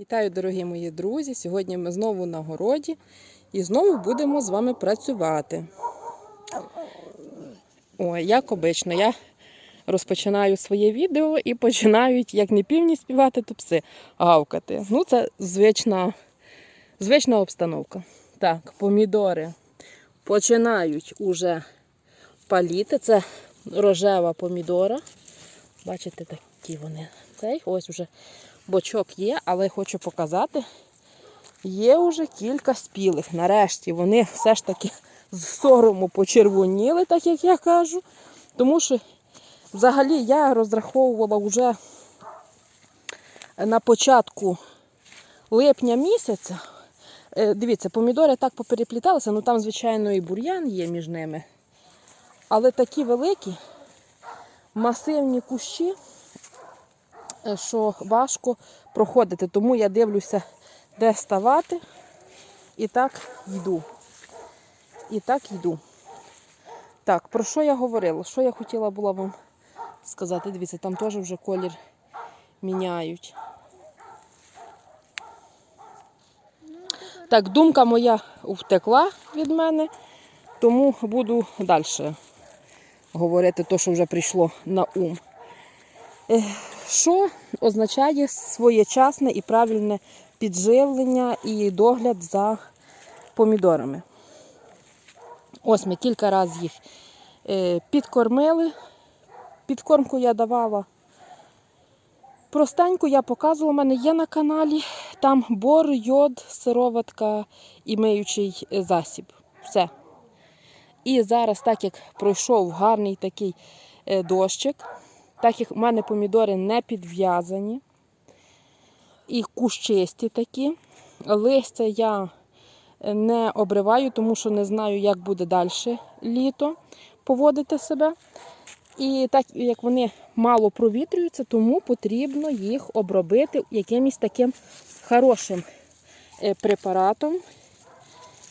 Вітаю, дорогі мої друзі! Сьогодні ми знову на городі і знову будемо з вами працювати. Ой, як обично, я розпочинаю своє відео і починають, як не півні співати, то пси гавкати. Ну, це звична, звична обстановка. Так, помідори починають уже паліти. Це рожева помідора. Бачите, такі вони. Цей ось уже бочок є, але хочу показати. Є вже кілька спілих. Нарешті вони все ж таки з сорому почервоніли, так як я кажу. Тому що взагалі я розраховувала вже на початку липня місяця. Е, Дивіться, помідори так поперепліталися, ну там, звичайно, і бур'ян є між ними. Але такі великі, масивні кущі, що важко проходити. Тому я дивлюся, де ставати. І так йду. І так йду. Так, про що я говорила? Що я хотіла була вам сказати? Дивіться, там теж вже колір міняють. Так, думка моя втекла від мене, тому буду далі говорити те, що вже прийшло на ум. Що означає своєчасне і правильне підживлення і догляд за помідорами? Ось ми кілька разів їх е, підкормили. Підкормку я давала. Простеньку я показувала, у мене є на каналі. Там бор, йод, сироватка і миючий е, засіб. Все. І зараз, так як пройшов гарний такий е, дощик, так як в мене помідори не підв'язані і кущисті такі, листя я не обриваю, тому що не знаю, як буде далі літо поводити себе. І так як вони мало провітрюються, тому потрібно їх обробити якимось таким хорошим е, препаратом.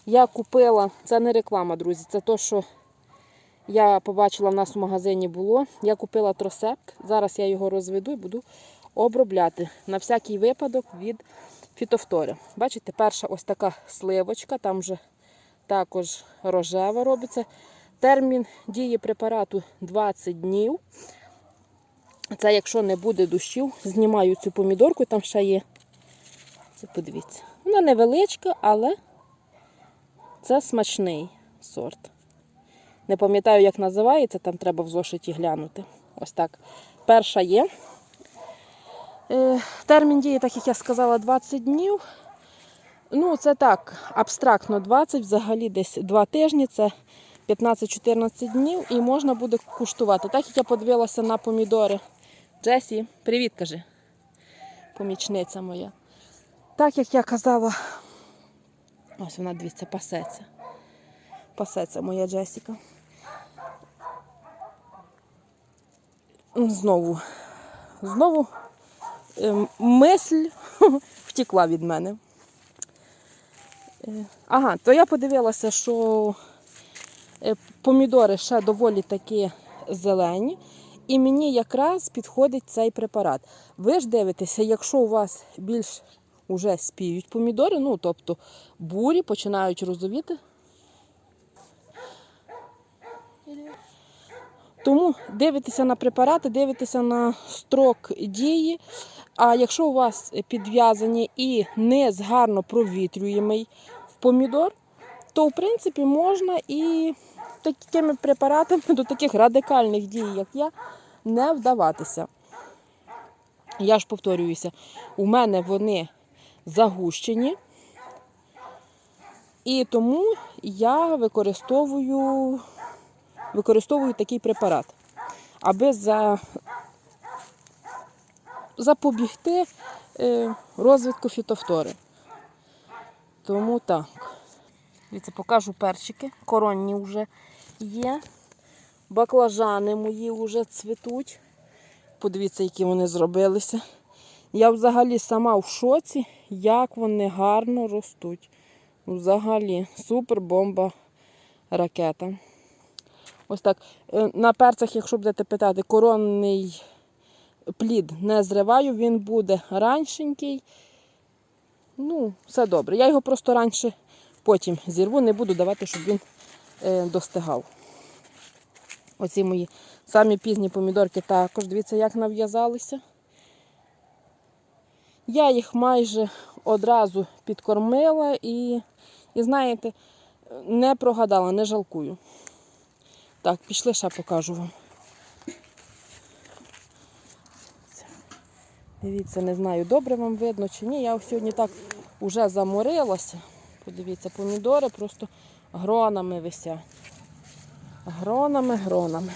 Я купила, це не реклама, друзі, це те, що я побачила в нас в магазині було. Я купила тросепт, зараз я його розведу і буду обробляти на всякий випадок від фітофтори. Бачите, перша ось така сливочка, там вже також рожева робиться. Термін дії препарату 20 днів. Це якщо не буде дощів, знімаю цю помідорку, там ще є. Це подивіться. Вона невеличка, але це смачний сорт. Не пам'ятаю, як називається, там треба в зошиті глянути. Ось так. Перша є. Е, Термін дії, так як я сказала, 20 днів. Ну, це так, абстрактно 20, взагалі десь 2 тижні, це 15-14 днів і можна буде куштувати. Так як я подивилася на помідори. Джесі, привіт, кажи. Помічниця моя. Так як я казала, ось вона, дивіться, пасеться. Пасеться моя Джесіка. Знову, знову ем, мисль втекла від мене. Е, Ага, то я подивилася, що е, помідори ще доволі такі зелені, і мені якраз підходить цей препарат. Ви ж дивитеся, якщо у вас більш уже спіють помідори, ну тобто бурі починають розовіти. Тому дивитеся на препарати, дивитеся на строк дії. А якщо у вас підв'язані і низ гарно провітрюємий помідор, то в принципі можна і такими препаратами до таких радикальних дій, як я, не вдаватися. Я ж повторююся, у мене вони загущені, і тому я використовую використовую такий препарат, аби за, запобігти е, розвитку фітофтори. Тому так. Дивіться, покажу перчики. Коронні вже є. Баклажани мої вже цвітуть. Подивіться, які вони зробилися. Я взагалі сама в шоці, як вони гарно ростуть. Взагалі, супер бомба ракета. Ось так. Е, На перцях, якщо будете питати, коронний плід не зриваю, він буде раншенький Ну, все добре. Я його просто раніше потім зірву, не буду давати, щоб він е, достигав. Оці мої самі пізні помідорки також, дивіться, як нав'язалися. Я їх майже одразу підкормила і, і знаєте, не прогадала, не жалкую. Так, пішли ще покажу вам. Дивіться, не знаю, добре вам видно чи ні. Я сьогодні так уже заморилася. Подивіться, помідори просто гронами висять. Гронами, гронами.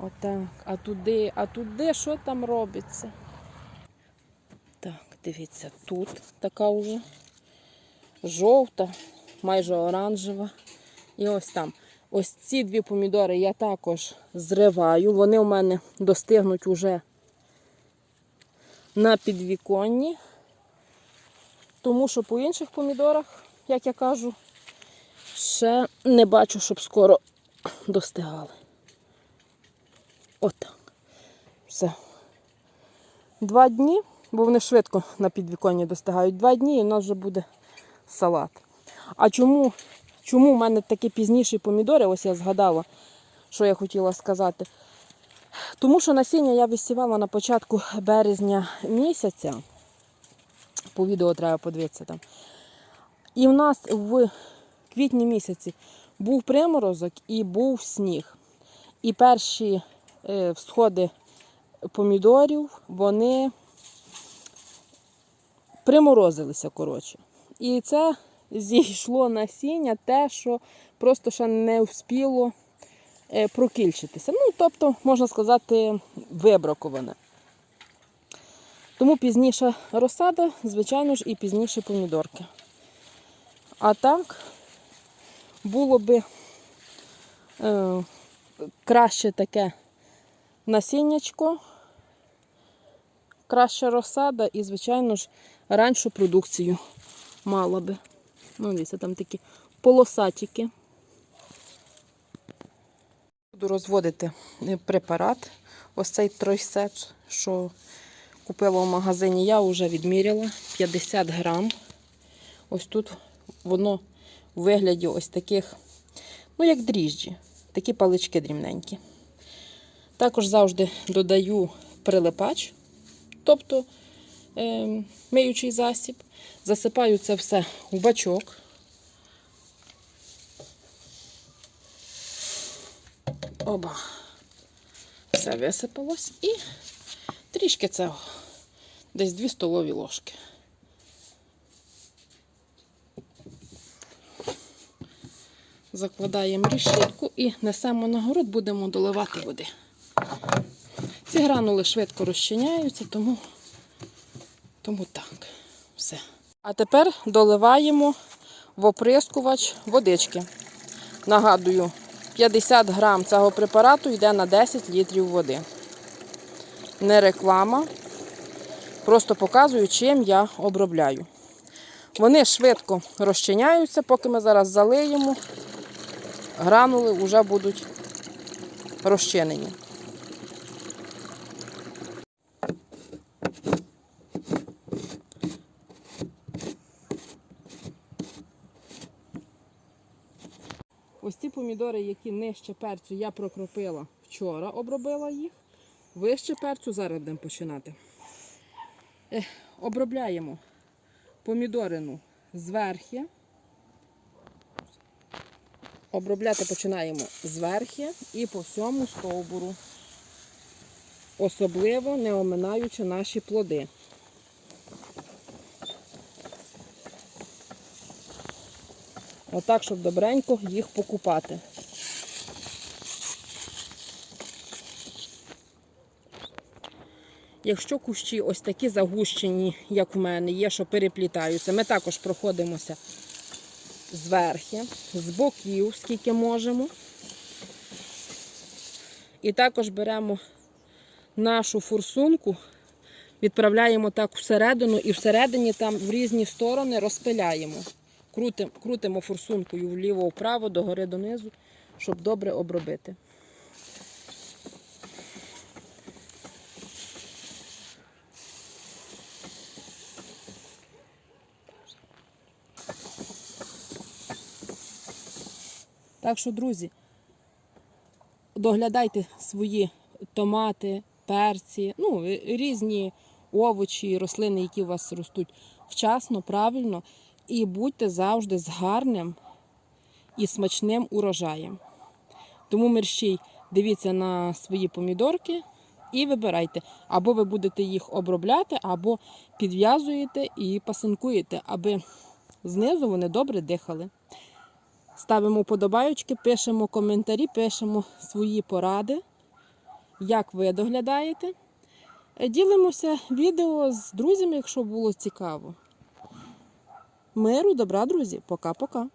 Отак. А туди, а туди що там робиться? Так, дивіться, тут така вже жовта, майже оранжева. І ось там. Ось ці дві помідори я також зриваю. Вони у мене достигнуть уже на підвіконні. Тому що по інших помідорах, як я кажу, ще не бачу, щоб скоро достигали. Отак. Все. Два дні, бо вони швидко на підвіконні достигають. Два дні і у нас вже буде салат. А чому, чому в мене такі пізніші помідори? Ось я згадала, що я хотіла сказати. Тому що насіння я висівала на початку березня місяця. По відео треба подивитися там. І в нас в квітні місяці був приморозок і був сніг. І перші е, всходи помідорів, вони приморозилися, коротше. І це зійшло насіння, те, що просто ще не вспіло е, прокільчитися. Ну, тобто, можна сказати, вибраковане. Тому пізніша розсада, звичайно ж, і пізніше помідорки. А так було би е, краще таке насіннячко, краща розсада і, звичайно ж, ранішу продукцію мала би. Ну, дивіться, там такі полосатики. Буду розводити е, препарат. Ось цей тройсет, що купила в магазині, я вже відміряла 50 грам. Ось тут воно у вигляді ось таких, ну, як дріжджі, такі палички дрібненькі. Також завжди додаю прилипач, тобто е, миючий засіб. Засипаю це все в бачок. Оба. Все висипалось і трішки цього. Десь 2 столові ложки. Закладаємо решітку і несемо на город, будемо доливати води. Ці гранули швидко розчиняються, тому, тому так. Все. А тепер доливаємо в оприскувач водички. Нагадую, 50 грам цього препарату йде на 10 літрів води. Не реклама. Просто показую, чим я обробляю. Вони швидко розчиняються, поки ми зараз залиємо, гранули вже будуть розчинені. Ось ці помідори, які нижче перцю, я прокропила вчора, обробила їх. Вище перцю зараз будемо починати. Ех, обробляємо помідорину зверхи. Обробляти починаємо зверхи і по всьому стовбуру. Особливо не оминаючи наші плоди. Отак, щоб добренько їх покупати. Якщо кущі ось такі загущені, як в мене, є, що переплітаються, ми також проходимося зверхи, з боків, скільки можемо. І також беремо нашу форсунку, відправляємо так всередину і всередині там в різні сторони розпиляємо. Крутимо, крутимо форсункою вліво-вправо, догори донизу, щоб добре обробити. Так що, друзі, доглядайте свої томати, перці, ну, різні овочі, рослини, які у вас ростуть вчасно, правильно і будьте завжди з гарним і смачним урожаєм. Тому мерщій дивіться на свої помідорки і вибирайте. Або ви будете їх обробляти, або підв'язуєте і пасинкуєте, аби знизу вони добре дихали. Ставимо вподобайочки, пишемо коментарі, пишемо свої поради, як ви доглядаєте. Ділимося відео з друзями, якщо було цікаво. Миру, добра, друзі. Пока-пока.